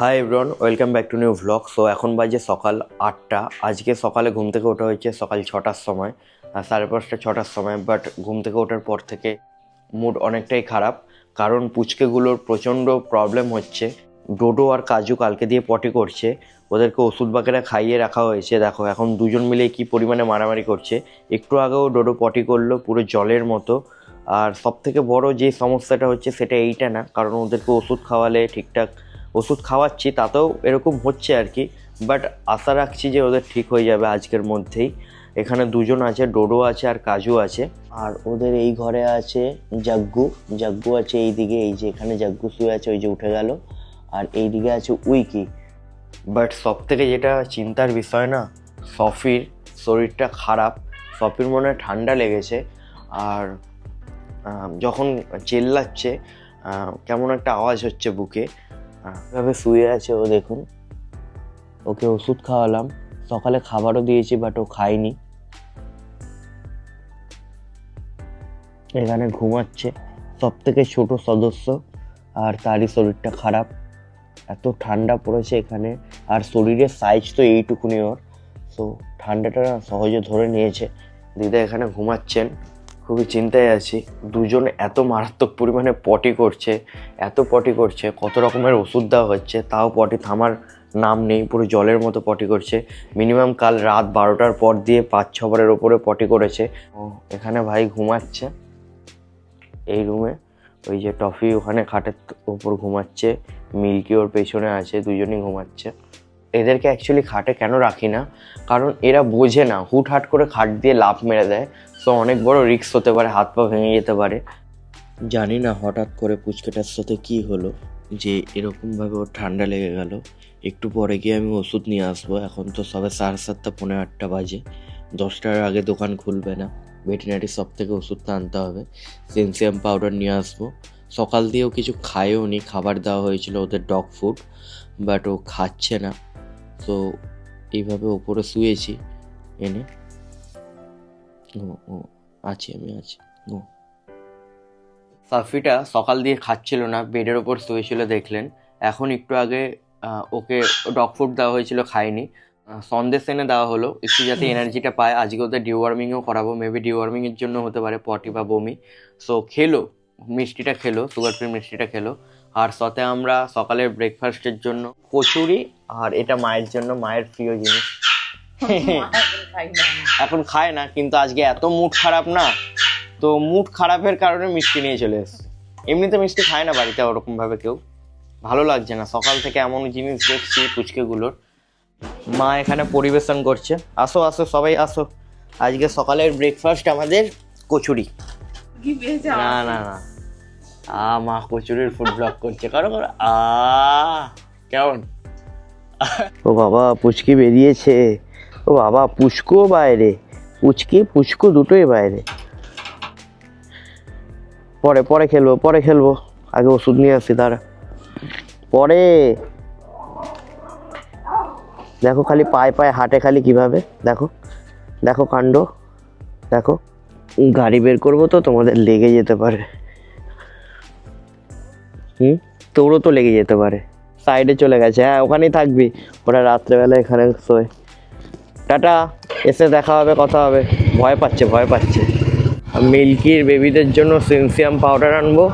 Hi everyone welcome back to new vlog so এখন বাজে সকাল আটটা। আজকে সকালে ঘুম থেকে ওঠা হয়েছে সকাল ছটার সময় সাড়ে পাঁচটা, ছটার সময় বাট ঘুম থেকে ওঠার পর থেকে মুড অনেকটাই খারাপ। কারণ পুচকেগুলোর প্রচণ্ড প্রবলেম হচ্ছে। ডোডো আর কাজু কালকে দিয়ে পটি করছে। ওদেরকে ওষুধ বাকেরা খাইয়ে রাখা হয়েছে। দেখো, এখন দুজন মিলে কি পরিমাণে মারামারি করছে। একটু আগেও ডোডো পটি করল পুরো জলের মতো। আর সব থেকে বড় যে সমস্যাটা হচ্ছে সেটা এইটা না। কারণ ওদেরকে ওষুধ খাওয়ালে ঠিকঠাক ওষুধ খাওয়াচ্ছি, তাতেও এরকম হচ্ছে আর কি। বাট আশা রাখছি যে ওদের ঠিক হয়ে যাবে আজকের মধ্যেই। এখানে দুজন আছে, ডোডো আছে আর কাজু আছে। আর ওদের এই ঘরে আছে জাগ্গু। জাগ্গু আছে এই দিকে এই যে এখানে জাগ্গু শুয়ে আছে, ওই যে উঠে গেল। আর এই দিকে আছে উইকি। বাট সব থেকে যেটা চিন্তার বিষয় না, সফির শরীরটা খারাপ। সফির মনে হয় ঠান্ডা লেগেছে। আর যখন চেল্লাচ্ছে কেমন একটা আওয়াজ হচ্ছে বুকে। আহ, এভাবে শুয়ে আছে ও দেখুন। ওকে ওষুধ খাওয়ালাম। সকালে খাবারও দিয়েছি বাট ও খায়নি। এখানে ঘুমাচ্ছে। সব থেকে ছোট সদস্য আর তারই শরীরটা খারাপ। এত ঠান্ডা পড়েছে এখানে আর শরীরের সাইজ তো এইটুকুনি ওর। তো ঠান্ডাটা সহজে ধরে নিয়েছে। দিদা এখানে ঘুমাচ্ছেন। খুবই চিন্তায় আছি। দুজন এত মারাত্মক পরিমাণে পটি করছে, এত পটি করছে, কত রকমের ওষুধ দেওয়া হচ্ছে, তাও পটি থামার নাম নেই, পুরো জলের মতো পটি করছে। মিনিমাম কাল রাত বারোটার পর দিয়ে পাঁচ ছবারের ওপরে পটি করেছে। ও, এখানে ভাই ঘুমাচ্ছে, এই রুমে। ওই যে টফি ওখানে খাটের ওপর ঘুমাচ্ছে, মিল্কি ওর পেছনে আছে, দুজনেই ঘুমাচ্ছে। এদেরকে অ্যাকচুয়ালি খাটে কেন রাখি না? কারণ এরা বোঝে না, হুটহাট করে খাট দিয়ে লাফ মেরে দেয়। সো অনেক বড় রিস্ক হতে পারে, হাত পা ভেঙে যেতে পারে। জানি না হঠাৎ করে পুচকেটার সাথে কি হলো, যে এরকমভাবে ওর ঠান্ডা লেগে গেল। একটু পরে গিয়ে আমি ওষুধ নিয়ে আসব। এখন তো সবে সাড়ে সাতটা পনেরো আটটা বাজে। দশটার আগে দোকান খুলবে না। ভেটেরিনারি সব থেকে ওষুধটা আনতে হবে। সেনসিয়াম পাউডার নিয়ে আসব। সকাল দিয়েও কিছু খায়ও নি খাবার দেওয়া হয়েছিল ওদের ডগ ফুড, বাট ও খাচ্ছে না। তো এইভাবে ওপরে শুয়েছি। এনে ও ও আছি আমি আছি ও সাফিটা সকাল দিয়ে খাচ্ছিল না বেডের ওপর শুয়েছিল দেখলেন। এখন একটু আগে ওকে ডগ ফুড দেওয়া হয়েছিল খায়নি সন্দেশ এনে দেওয়া হলো একটু যাতে এনার্জিটা পায়। আজকে ওদের ডিওয়ার্মিংও করাবো মেবি ডিওয়ার্মিংয়ের জন্য হতে পারে পটি বা বমি। সো খেলো। মিষ্টিটা খেলো সুগার ফ্রি মিষ্টিটা খেলো। আর সাথে আমরা সকালের ব্রেকফাস্টের জন্য কচুরি আর এটা মায়ের জন্য মায়ের প্রিয় জিনিস। এখন খায় না কিন্তু আজকে এত মুড খারাপ না তো মুড খারাপের কারণে মিষ্টি নিয়ে চলে এসছে। এমনিতে মিষ্টি খায় না বাড়িতে ওরকম ভাবে কেউ। ভালো লাগছে না সকাল থেকে এমন জিনিস দেখছি পুচকেগুলোর। মা এখানে পরিবেশন করছে। আসো আসো সবাই আসো। আজকে সকালের ব্রেকফাস্ট আমাদের কচুরি। না না না। আ মা কচুরির ফুড ব্লগ করছে। কারও কারও আ কেমন? ও বাবা, পুচকি বেরিয়েছে। ও বাবা পুচকো বাইরে। পুচকি, পুচকো দুটোই বাইরে। পরে পরে খেলব পরে খেলব। আগে ওষুধ নিয়ে আসি তারা পরে। দেখো খালি পায়ে পায়ে, হাঁটে খালি কীভাবে? দেখো। দেখো কাণ্ড। দেখো। গাড়ি বের করব তো, তোমাদের লেগে যেতে পারে। হুম? তোরও তো লেগে যেতে পারে। সাইডে চলে গেছে। হ্যাঁ ওখানেই থাকবি। ওরা রাত্রেবেলা এখানে শোয়। টাটা। এসে দেখা হবে, কথা হবে। ভয় পাচ্ছে ভয় পাচ্ছে। মিল্কির বেবিদের জন্য সেনসিয়াম পাউডার আনব,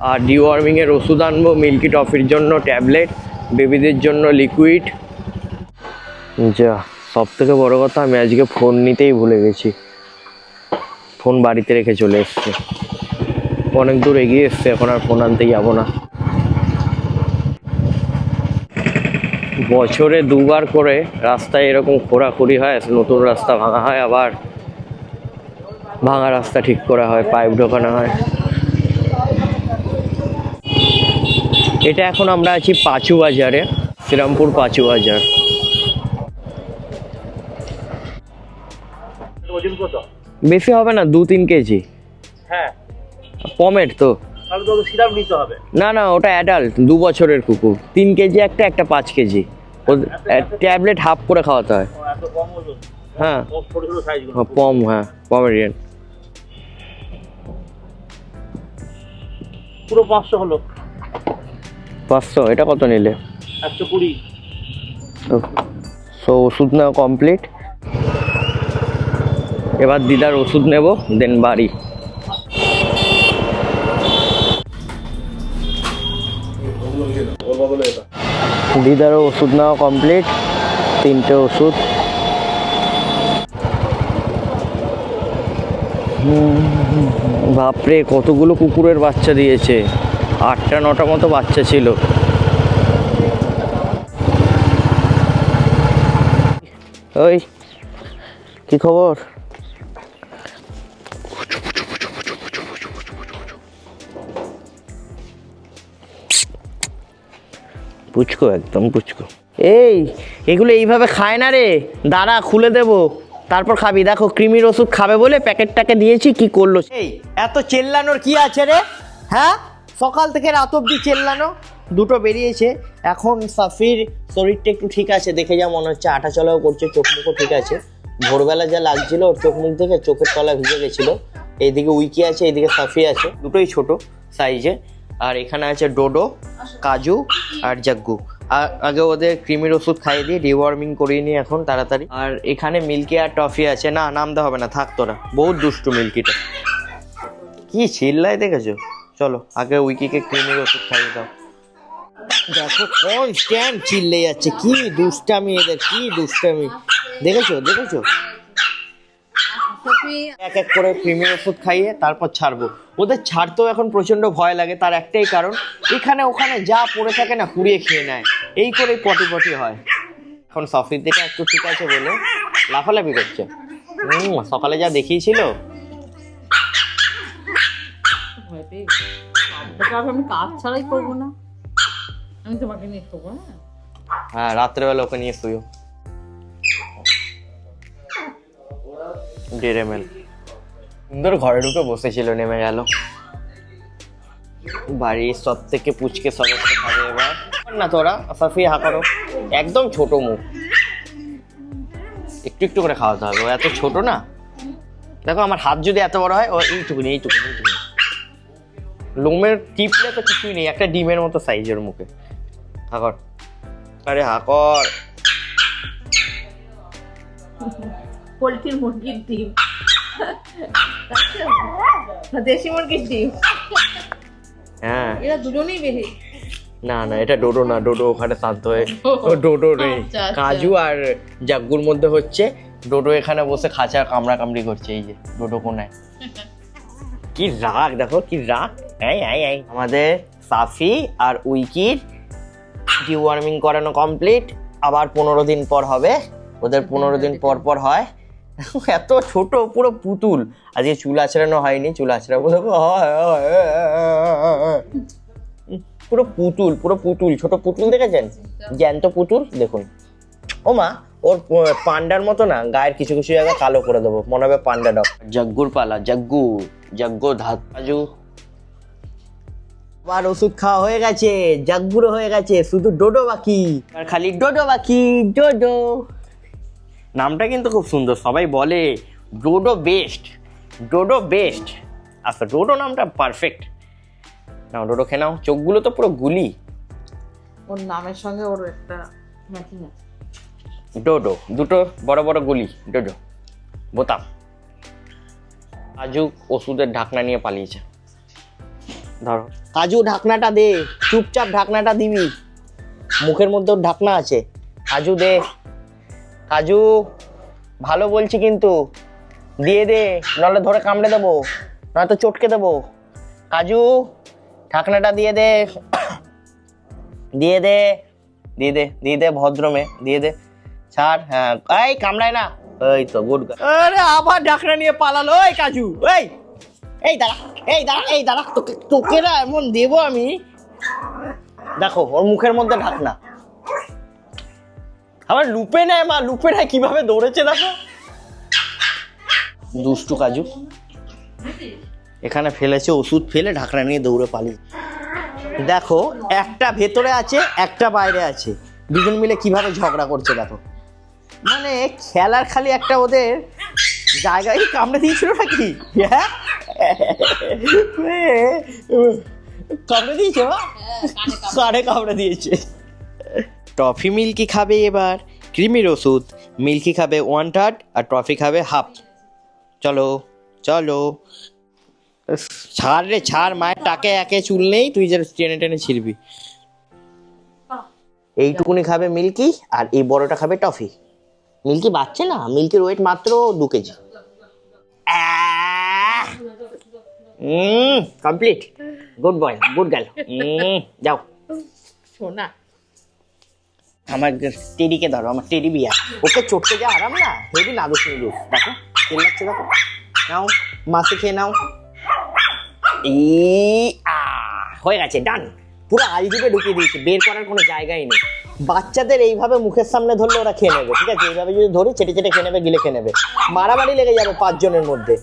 আর ডিওয়ার্মিংয়ের ওষুধ আনব, মিল্কি টফির জন্য ট্যাবলেট, বেবিদের জন্য লিকুইড। যা সব থেকে বড়ো কথা, আমি আজকে ফোন নিতেই ভুলে গেছি। ফোন বাড়িতে রেখে চলে এসছে। অনেক দূর এগিয়ে এসছে, এখন আর ফোন আনতে যাব না। বছরে দুবার করে রাস্তায় এরকম খোরাখুরি হয় নতুন রাস্তা ভাঙা হয়, আবার ভাঙা রাস্তা ঠিক করা হয়, পাইপ ঢোকানো হয়। এটা এখন আমরা আছি পাঁচু বাজারে, শ্রীরামপুর পাঁচু বাজার। বেশি হবে না দু তিন কেজি। পমেট তো। না না ওটা অ্যাডাল্ট দু বছরের কুকুর। তিন কেজি একটা একটা পাঁচ কেজি। ট্যাবলেট হাফ করে খাওয়াতে হয়। হ্যাঁ। গুলো পম হ্যাঁ পমেরিয়ান পুরো পাঁচশো হলো। পাঁচশো এটা কত নিলে? একশো কুড়ি। সো ওষুধ নেওয়া কমপ্লিট এবার দিদার ওষুধ নেব দেন বাড়ি। দিদারও ওষুধ নেওয়া কমপ্লিট তিনটে ওষুধ। বাপরে, কতগুলো কুকুরের বাচ্চা দিয়েছে। আটটা, নটা মতো বাচ্চা ছিল। ওই, কি খবর? পুচকো একদম পুচকো। এই এগুলো এইভাবে খায় না রে। দাঁড়া খুলে দেবো। তারপর খাবি। দেখো ক্রিমির ওষুধ খাবে বলে প্যাকেটটাকে দিয়েছি কি করল এই এত চেল্লানোর কি আছে রে? হ্যাঁ? সকাল থেকে রাত অব্দি চেল্লানো। দুটো বেরিয়েছে। এখন সাফির শরীরটা একটু ঠিক আছে। দেখে যা মনে হচ্ছে আটা চলাও করছে চোখ মুখও ঠিক আছে। ভোরবেলা যা লাগছিল ওর চোখ মুখ থেকে চোখের তলা ভিজে গেছিল। এইদিকে উইকি আছে এইদিকে সাফি আছে। দুটোই ছোট সাইজে। আর এখানে আছে ডোডো, কাজু আর জাগ্গু। আর আগে ওদের ক্রিমির ওষুধ খাইয়ে দিই রিওয়ার্মিং করিয়ে নিই এখন তাড়াতাড়ি। আর এখানে মিল্কি আর টফি আছে। না নামতে হবে না, থাক তোরা। বহুত দুষ্টু মিল্কিটা। কি চিল্লায় দেখেছ? চলো, আগে উইকিকে ক্রিমির ওষুধ খাইয়ে দাও। দেখো কনস্ট্যান্ট চিল্লে যাচ্ছে। কি দুষ্টামি এদের, কি দুষ্টামি। দেখেছ? দেখেছ? এক এক করে ক্রিমির ওষুধ খাইয়ে তারপর ছাড়বো। ওদের ছাড়তেও এখন প্রচণ্ড ভয় লাগে তার একটাই কারণ এখানে ওখানে যা পড়ে থাকে না কুড়িয়ে খেয়ে নেয়। এই করেই পটি পটি হয়। এখন সফির দিকে একটু ঠিক আছে বলে লাফালাফি করছে। হুম সকালে যা দেখিয়েছিল। আমি কাজ ছাড়াই করব না। আমি তোমাকে নিয়ে শোবো হ্যাঁ? হ্যাঁ রাত্রেবেলা ওকে নিয়ে শুয়ে দেড় এম সুন্দর ঘরে ঢুকে বসেছিল, নেমে গেল। বাড়ির সব থেকে পুচকে সদস্য খাবে এবার। না তোরা সাফি হা একদম ছোট মুখ। একটু একটু করে খাওয়াতে হবে, ও এত ছোট না। দেখো, আমার হাত যদি এত বড় হয়, ও এইটুকুনি এইটুকুনি এইটুকুনি। লোমের টিপলে তো কিছুই নেই, একটা ডিমের মতো সাইজের মুখে। হাকর। আরে হাকর। পোলট্রির মুরগির ডিম। দেশি মুরগির ডিম। হ্যাঁ। এরা দুজনেই বেশি। না না এটা ডোডো না ডোডো ওখানে শান্ত হয়ে ও ডোডো নেই আচ্ছা, আচ্ছা। কাজু আর জাগ্গুর মধ্যে হচ্ছে ডোডো এখানে বসে খাঁচা কামড়া কামড়ি করছে এই যে ডোডো কোনায়। কি রাগ দেখো কি রাগ। এই এই এই। আমাদের সাফি আর উইকির ডিওয়ার্মিং করানো কমপ্লিট। আবার পনেরো দিন পর হবে। ওদের পনেরো দিন পর পর হয়। এত ছোট পুরো পুতুল। আজকে চুল আছড়ানো হয়নি চুল আছড়াবো। পুরো পুতুল পুরো পুতুল ছোট পুতুল দেখেছেন? জ্যান্ত পুতুল দেখুন। ও মা ওর পান্ডার মতো না গায়ের কিছু কিছু জায়গা কালো করে দেবো মনে হবে পান্ডা ডগ। জগ্গুর পালা জগ্গু জগ্গু ধাজু আবার ওষুধ খাওয়া হয়ে গেছে জাগ্গুরো হয়ে গেছে শুধু ডোডো বাকি। আর খালি ডোডো বাকি ডোডো। নামটা কিন্তু খুব সুন্দর সবাই বলে ডোডো বেস্ট ডোডো বেস্ট। আচ্ছা ডোডো নামটা পারফেক্ট নাও ডোডো খেয়ে নাও চোখগুলো তো পুরো গুলি। ওর নামের সঙ্গে ওর একটা ম্যাচিং আছে। ডোডো দুটো বড় বড় গুলি ডোডো বোতাম। কাজু ওষুধের ঢাকনা নিয়ে পালিয়েছে। ধরো। কাজু ঢাকনাটা দে চুপচাপ ঢাকনাটা দিবি। মুখের মধ্যে ঢাকনা আছে। কাজু দে। কাজু ভালো বলছি কিন্তু। দিয়ে দে নাহলে ধরে কামড়ে দেবো নয়তো চটকে দেবো। কাজু ঢাকনাটা দিয়ে দে। দিয়ে দে দিয়ে দে দিয়ে দে ভদ্রমে দিয়ে দে। ছাড় হ্যাঁ এই কামড়ায় না। এই তো গুড আরে আবার ঢাকনা নিয়ে পালালো ওই কাজু এই। এই দাঁড়া এই দাঁড়া এই দাঁড়া তোকে তোকে না এমন দেবো আমি। দেখো ওর মুখের মধ্যে ঢাকনা। আবার লুপে নেয় মা লুপে নেয় কীভাবে দৌড়েছে দেখো। দুষ্টু কাজু। এখানে ফেলেছে ওষুধ ফেলে ঢাকনা নিয়ে দৌড়ে পালিয়ে। দেখো একটা ভেতরে আছে একটা বাইরে আছে। দুজন মিলে কীভাবে ঝগড়া করছে দেখো। মানে খেলার খালি একটা ওদের জায়গায় কামড়ে দিয়েছিল নাকি? হ্যাঁ? কামড়ে দিয়েছে মা? হ্যাঁ কানে কামড়ে দিয়েছে। টফি মিল্কি খাবে এবার ক্রিমির ওষুধ মিল্কি খাবে ওয়ান থার্ড আর টফি খাবে হাফ চলো চলো। ছাড় রে ছাড় মায়ের টাকে একে চুল নেই তুই যে টেনে টেনে ছিড়বি। এইটুকুনি খাবে মিল্কি আর এই বড়টা খাবে টফি। মিল্কি বাচ্চা না? মিল্কির ওয়েট মাত্র দু KG. Complete good boy good girl যাও। শোনা আমার টেডিকে ধরো, আমার টেডি বিয়া। ওকে চটকে যা আরাম না, হেভি নাদুস নুদুস। দেখো তেল লাগছে দেখো। নাও, মাসে খেয়ে নাও। হয়ে গেছে ডান পুরো আলজিবে ঢুকিয়ে দিয়েছে, বের করার কোনো জায়গাই নেই। বাচ্চাদের এইভাবে মুখের সামনে ধরলে ওরা খেয়ে নেবে, ঠিক আছে? এইভাবে যদি ধরি চেটে চেটে খেয়ে নেবে, গিলে খেয়ে নেবে। মারামারি লেগে যাবে পাঁচজনের মধ্যে।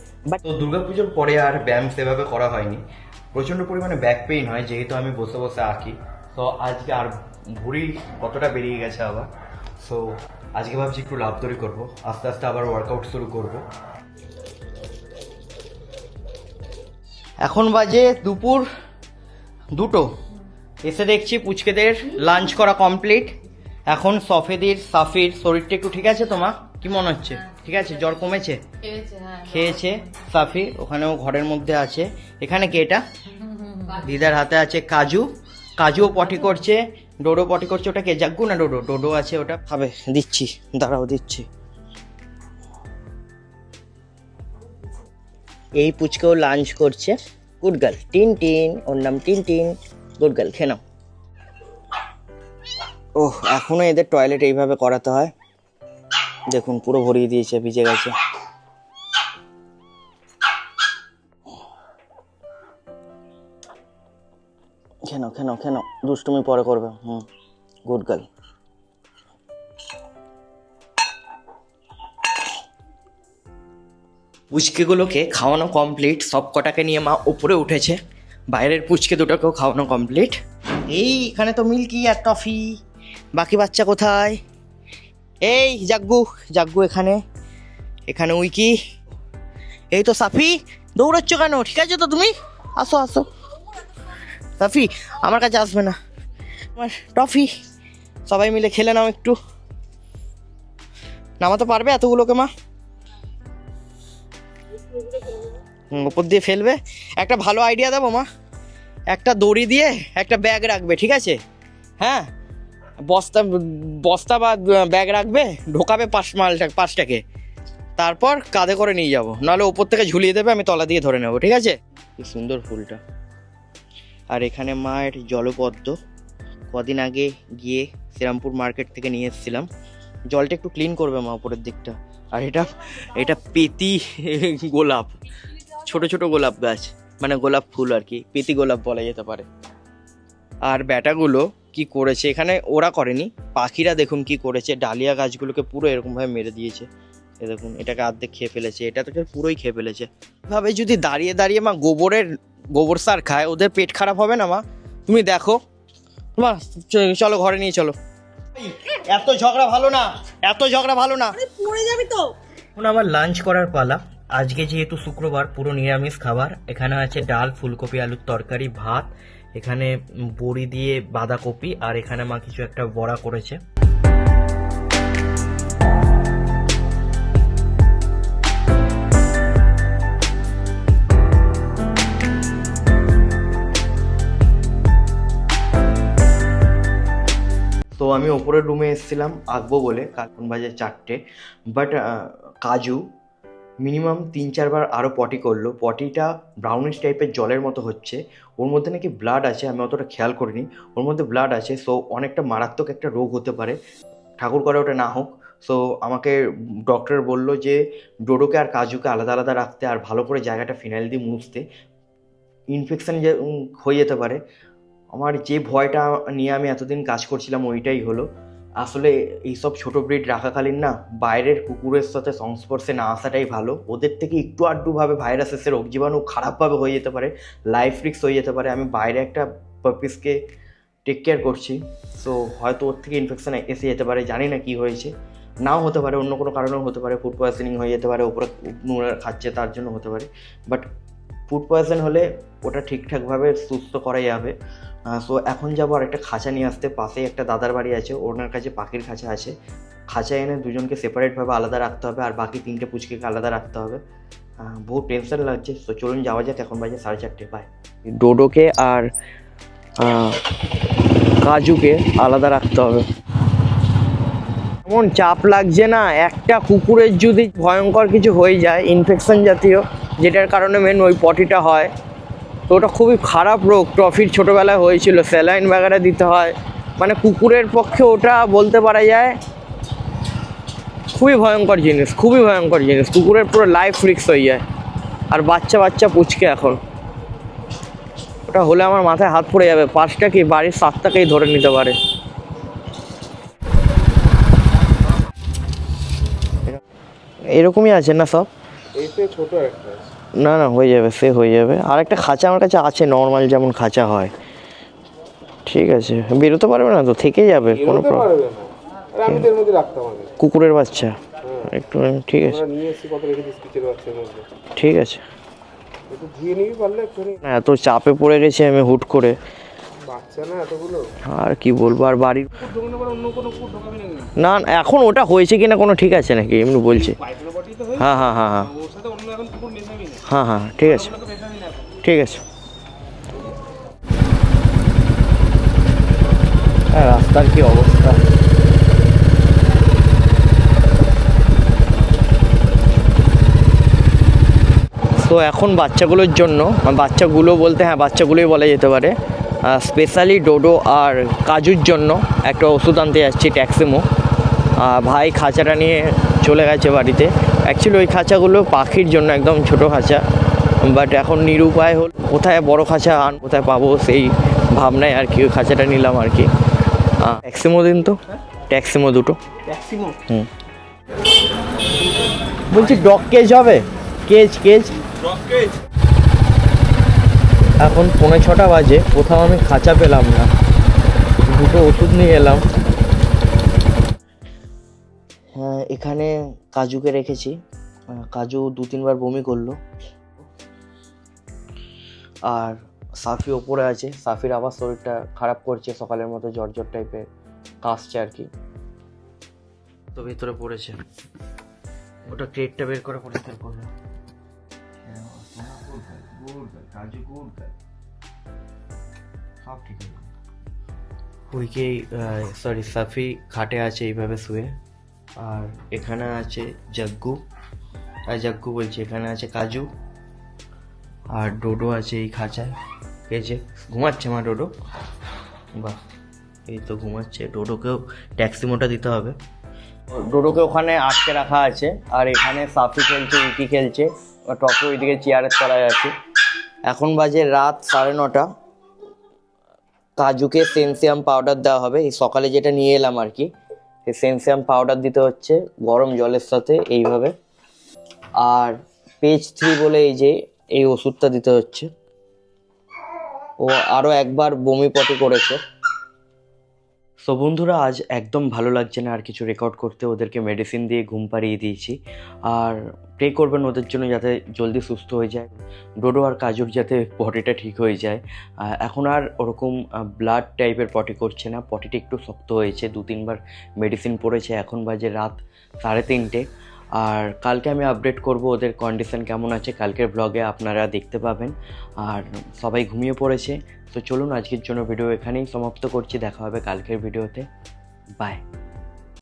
তো দুর্গাপুজোর পরে আর ব্যায়াম সেভাবে করা হয়নি। প্রচণ্ড পরিমাণে ব্যাক পেইন হয়, যেহেতু আমি বসে বসে আঁকি। তো আজকে আর ভুঁড়ি কতটা বেরিয়ে গেছে আবার। সো আজকে ভাবছি একটু লাভ দড়ি করব। আস্তে আস্তে আবার ওয়ার্কআউট শুরু করব। এখন বাজে দুপুর দুটো। এসে দেখছি পুচকেদের লাঞ্চ করা কমপ্লিট এখন সফেদির সাফির শরীরটা একটু ঠিক আছে তোমার? কি মনে হচ্ছে? ঠিক আছে? জ্বর কমেছে? খেয়েছে হ্যাঁ। খেয়েছে সাফি ওখানেও ঘরের মধ্যে আছে। এখানে কে এটা? দিদার হাতে আছে কাজু। কাজুও পটি করছে। ডোডো পটি করছে ওটা কে জাগ্গু না ডোডো? ডোডো আছে ওটা? খাবে দিচ্ছি, দাঁড়াও, দিচ্ছি। এই পুচকেও লাঞ্চ করছে। গুড গার্ল টিন টিন, ওর নাম টিন টিন। গুড গার্ল খেয়ে নাও। ওহ, এখনও এদের টয়লেট এইভাবে করাতে হয়। দেখুন, পুরো ভরিয়ে দিয়েছে, ভিজে গেছে। কেন কেন কেন দুষ্টুমি পরে করবে, হুম গুড গার্ল পুচকেগুলোকে খাওয়ানো কমপ্লিট সব কটাকে নিয়ে মা উপরে উঠেছে, বাইরের পুচকে দুটোকেও খাওয়ানো কমপ্লিট এই এখানে তো মিল্কি আর টফি, বাকি বাচ্চা কোথায়? এই, জাগ্গু জাগ্গু এখানে এখানে উইকি। এই তো সাফি, দৌড়াচ্ছ কেন? ঠিক আছে তো তুমি? আসো আসো। সাফি, আমার কাছে আসবে না। আমার টফি, সবাই মিলে খেলে নাও একটু। নামাতে পারবে এতগুলোকে মা? উপর দিয়ে ফেলবে। একটা ভালো আইডিয়া দেবো মা। একটা দড়ি দিয়ে একটা ব্যাগ রাখবে, ঠিক আছে? হ্যাঁ? বস্তা বস্তা বা ব্যাগ রাখবে, ঢোকাবে পাঁচ মালটা পাঁচটাকে তারপর কাঁধে করে নিয়ে যাব। নাহলে ওপর থেকে ঝুলিয়ে দেবে, আমি তলা দিয়ে ধরে নেব, ঠিক আছে? কি সুন্দর ফুলটা। আর এখানে মায়ের জলপদ্ম। কদিন আগে গিয়ে শ্রীরামপুর মার্কেট থেকে নিয়ে এসেছিলাম। জলটা একটু ক্লিন করবে মা উপরের দিকটা। আর এটা এটা পেতি গোলাপ। ছোট ছোট গোলাপ গাছ। মানে গোলাপ ফুল আর কি, পেতি গোলাপ বলা যেতে পারে। আর ব্যাটাগুলো কি করেছে? এখানে ওরা করেনি। পাখিরা দেখুন কি করেছে। ডালিয়া গাছগুলোকে পুরো এরকমভাবে মেরে দিয়েছে। এ দেখুন এটাকে অর্ধেক খেয়ে ফেলেছে এটা তো পুরোই খেয়ে ফেলেছে। ভাবে যদি দাঁড়িয়ে দাঁড়িয়ে মা গোবরের গোবর সার খায় ওদের পেট খারাপ হবে না মা? তুমি দেখো। মা চলো ঘরে নিয়ে চলো। এত ঝগড়া ভালো না এত ঝগড়া ভালো না। পড়ে যাবি তো। এখন আমার লাঞ্চ করার পালা। আজকে যেহেতু শুক্রবার পুরো নিরামিষ খাবার এখানে আছে ডাল ফুলকপি আলুর তরকারি ভাত এখানে বড়ি দিয়ে বাঁধাকপি আর এখানে মা কিছু একটা বড়া করেছে। আমি ওপরের রুমে এসেছিলাম আঁকবো বলে কার্টুন বাজে চারটে। বাট কাজু মিনিমাম তিন চারবার আরও পটি করল। পটিটা ব্রাউনিশ টাইপের জলের মতো হচ্ছে। ওর মধ্যে নাকি ব্লাড আছে, আমি অতটা খেয়াল করিনি। ওর মধ্যে ব্লাড আছে সো অনেকটা মারাত্মক একটা রোগ হতে পারে। ঠাকুর করে ওটা না হোক। সো আমাকে ডক্টর বলল যে, ডোডোকে আর কাজুকে আলাদা আলাদা রাখতে আর ভালো করে জায়গাটা ফিনাইল দিয়ে মুছতে। ইনফেকশান হয়ে যেতে পারে। আমার যে ভয়টা নিয়ে আমি এতদিন কাজ করছিলাম ওইটাই হলো। আসলে এইসব ছোটো ব্রিড রাখাকালীন না বাইরের কুকুরের সাথে সংস্পর্শে না আসাটাই ভালো। ওদের থেকে একটু আড্ডুভাবে ভাইরাস এসে রোগ জীবাণু খারাপভাবে হয়ে যেতে পারে লাইফ রিক্স হয়ে যেতে পারে। আমি বাইরে একটা পাপিসকে টেক কেয়ার করছি সো হয়তো ওর থেকে ইনফেকশান এসে যেতে পারে, জানি না কি হয়েছে। নাও হতে পারে, অন্য কোনো কারণেও হতে পারে। ফুড পয়জনিং হয়ে যেতে পারে, ওপরে নোংরা খাচ্ছে, তার জন্য হতে পারে। বাট ফুড পয়জন হলে ওটা ঠিকঠাকভাবে সুস্থ করা যাবে। সো এখন যাব আর একটা খাঁচা নিয়ে আসতে। পাশেই একটা দাদার বাড়ি আছে ওনার কাছে পাখির খাঁচা আছে। খাঁচা এনে দুজনকে সেপারেটভাবে আলাদা রাখতে হবে আর বাকি তিনটে পুচকেকে আলাদা রাখতে হবে। বহু টেনশন লাগছে তো চলুন যাওয়া যাক এখন বাজে সাড়ে চারটে পায় ডোডোকে আর কাজুকে আলাদা রাখতে হবে। এমন চাপ লাগছে না একটা কুকুরের যদি ভয়ঙ্কর কিছু হয়ে যায় ইনফেকশন জাতীয় যেটার কারণে মেন ওই পটিটা হয়। তো ওটা খুবই খারাপ রোগ, ট্রফির ছোটোবেলায় হয়েছিল, স্যালাইন বাগেরা দিতে হয়। মানে কুকুরের পক্ষে ওটা বলতে পারা যায়, খুবই ভয়ঙ্কর জিনিস, খুবই ভয়ঙ্কর জিনিস। কুকুরের পুরো লাইফ রিক্স হয়ে যায়। আর বাচ্চা বাচ্চা পুচকে এখন। ওটা হলে আমার মাথায় হাত পড়ে যাবে, পাঁচটা কি বাড়ির সাতটাকেই ধরে নিতে পারে। এরকমই আছে না সব? না না হয়ে যাবে সে হয়ে যাবে। আর একটা খাঁচা আমার কাছে আছে নর্মাল যেমন খাঁচা হয়। ঠিক আছে। বেরোতে পারবে না তো? থেকে যাবে কোনো কুকুরের বাচ্চা। একটু ঠিক আছে। ঠিক আছে। না এত চাপে পড়ে গেছি আমি হুট করে। আর কি বলব আর বাড়ির না না, এখন ওটা হয়েছে কিনা কোনো ঠিক আছে নাকি? এমনি বলছি। হয়ে হ্যাঁ হ্যাঁ হ্যাঁ হ্যাঁ ওর সাথে অন্য এখন কুকুর মেশাবি না হ্যাঁ হ্যাঁ ঠিক আছে। ঠিক আছে। হ্যাঁ রাস্তার কি অবস্থা? তো এখন বাচ্চাগুলোর জন্য বাচ্চাগুলো বলতে হ্যাঁ বাচ্চাগুলোই বলা যেতে পারে স্পেশালি ডোডো আর কাজুর জন্য একটা ওষুধ আনতে যাচ্ছি ট্যাক্সিমো। ভাই খাঁচাটা নিয়ে চলে গেছে বাড়িতে। অ্যাকচুয়ালি ওই খাঁচাগুলো পাখির জন্য একদম ছোট খাঁচা। বাট এখন নিরুপায় হল। কোথায় বড় খাঁচা আন কোথায় পাবো সেই ভাবনায় আর কি ওই খাঁচাটা নিলাম আর কি। ট্যাক্সিমো দিন তো? ট্যাক্সিমো দুটো। ট্যাক্সিমো হুম। বলছি ডগ কেজ হবে? Cage cage. এখন পৌনে ছটা বাজে কোথাও আমি খাঁচা পেলাম না। দুটো ওষুধ নিয়ে এলাম। এখানে কাজুকে রেখেছি। কাজু দু তিনবার বমি করল। আর সাফি ওপরে আছে। সাফির আবার শরীরটা খারাপ করছে, সকালের মতো জ্বর জ্বর টাইপের কাশছে আর কি। তো ভেতরে পড়েছে। ওটা ক্রেটটা বের করে পরিষ্কার করল সরি সাফি খাটে আছে, এইভাবে শুয়ে। আর এখানে আছে জাগ্গু। আর জাগ্গু বলছি, এখানে আছে কাজু। আর ডোডো আছে এই খাঁচায়। এই যে ঘুমাচ্ছে মা ডোডো। বাহ, এই তো ঘুমাচ্ছে। ডোডোকেও ট্যাক্সি মোটা দিতে হবে। ডোডোকে ওখানে আটকে রাখা আছে। আর এখানে সাফি খেলছে ইটি খেলছে। টপে ওইদিকে চেয়ারের তলায় আছে। এখন বাজে রাত সাড়ে নটা। কাজুকে সেনসিয়াম পাউডার দেওয়া হবে। এই সকালে যেটা নিয়ে এলাম আর কি সেই সেনসিয়াম পাউডার দিতে হচ্ছে, গরম জলের সাথে এইভাবে। আর পেজ থ্রি বলে এই যে, এই ওষুধটা দিতে হচ্ছে। ও আরও একবার বমি পটি করেছে। তো বন্ধুরা, আজ একদম ভালো লাগছে না আর কিছু রেকর্ড করতে। ওদেরকে মেডিসিন দিয়ে ঘুম পাড়িয়ে দিয়েছি। আর প্রে করবেন ওদের জন্য যাতে জলদি সুস্থ হয়ে যায়। ডোডো আর কাজুর যাতে পটিটা ঠিক হয়ে যায়। এখন আর ওরকম ব্লাড টাইপের পটি করছে না। পটিটা একটু শক্ত হয়েছে। দু তিনবার মেডিসিন পড়েছে। এখন বাজে রাত সাড়ে তিনটে। আর কালকে আমি আপডেট করব ওদের কন্ডিশন কেমন আছে। কালকের ব্লগে আপনারা দেখতে পাবেন। আর সবাই ঘুমিয়ে পড়েছে। তো চলুন আজকের জন্য ভিডিও এখানেই সমাপ্ত করছি। দেখা হবে কালকের ভিডিওতে বাই